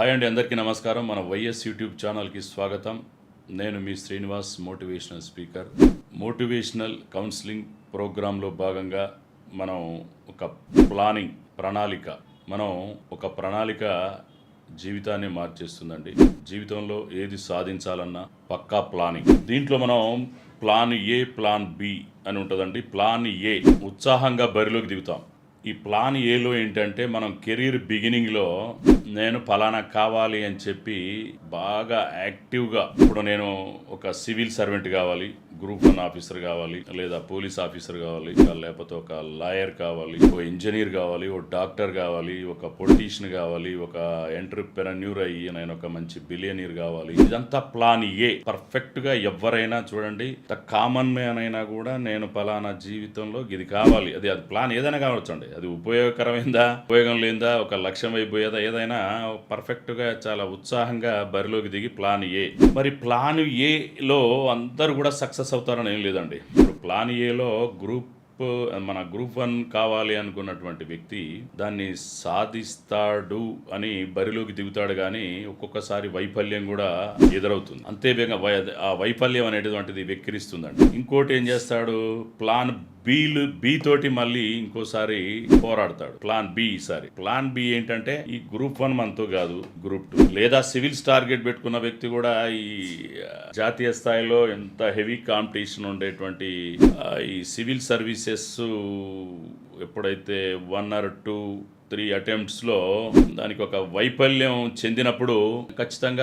Hi అండి అందరికీ నమస్కారం. మన వైఎస్ యూట్యూబ్ ఛానల్కి స్వాగతం. నేను మీ Srinivas motivational speaker. Motivational counselling ప్రోగ్రాంలో భాగంగా మనం ఒక ప్లానింగ్ ప్రణాళిక మనం ఒక ప్రణాళిక జీవితాన్ని మార్చేస్తుందండి. జీవితంలో ఏది సాధించాలన్నా పక్కా ప్లానింగ్. దీంట్లో మనం ప్లాన్ ఏ ప్లాన్ బి అని ఉంటుందండి. ప్లాన్ ఏ ఉత్సాహంగా బరిలోకి దిగుతాం. ఈ ప్లాన్ ఏలో ఏంటంటే మనం కెరీర్ బిగినింగ్లో నేను ఫలానా కావాలి అని చెప్పి బాగా యాక్టివ్గా ఇప్పుడు నేను ఒక సివిల్ సర్వెంట్ కావాలి. గ్రూప్ వన్ ఆఫీసర్ కావాలి లేదా పోలీస్ ఆఫీసర్ కావాలి లేకపోతే ఒక లాయర్ కావాలి ఒక ఇంజనీర్ కావాలి ఒక డాక్టర్ కావాలి ఒక పొలిటీషియన్ కావాలి ఒక ఎంటర్ప్రెన్యూర్ అయ్యి నేను ఒక మంచి బిలియనీర్ కావాలి. ఇదంతా ప్లాన్ ఏ. పర్ఫెక్ట్గా ఎవరైనా చూడండి కామన్ మ్యాన్ అయినా కూడా నేను ఫలానా జీవితంలో ఇది కావాలి. అది అది ప్లాన్ ఏదైనా కావచ్చు అండి అది ఉపయోగకరమైందా ఉపయోగం లేదా ఒక లక్ష్యం అయిపోయేదా ఏదైనా పర్ఫెక్ట్గా చాలా ఉత్సాహంగా బరిలోకి దిగి ప్లాన్ ఏ. మరి ప్లాన్ ఏలో అందరూ కూడా సక్సెస్ అవుతారని ఏం లేదండి. ఇప్పుడు ప్లాన్ ఏలో గ్రూప్ మన గ్రూప్ వన్ కావాలి అనుకున్నటువంటి వ్యక్తి దాన్ని సాధిస్తాడు అని బరిలోకి దిగుతాడు కానీ ఒక్కొక్కసారి వైఫల్యం కూడా ఎదురవుతుంది. అంతే వేగంగా వై- ఆ వైఫల్యం అనేటువంటిది వెక్కిరిస్తుందండి. ఇంకోటి ఏం చేస్తాడు? ప్లాన్ బీలు బి తోటి మళ్ళీ ఇంకోసారి పోరాడతాడు. ప్లాన్ బి ఈసారి. ప్లాన్ బి ఏంటంటే ఈ గ్రూప్ వన్ మనతో కాదు గ్రూప్ టూ లేదా సివిల్స్ టార్గెట్ పెట్టుకున్న వ్యక్తి కూడా ఈ జాతీయ స్థాయిలో ఎంత హెవీ కాంపిటీషన్ ఉండేటువంటి ఈ సివిల్ సర్వీసెస్ ఎప్పుడైతే వన్ ఆర్ టూ త్రీ అటెంప్ట్స్లో దానికి ఒక వైఫల్యం చెందినప్పుడు ఖచ్చితంగా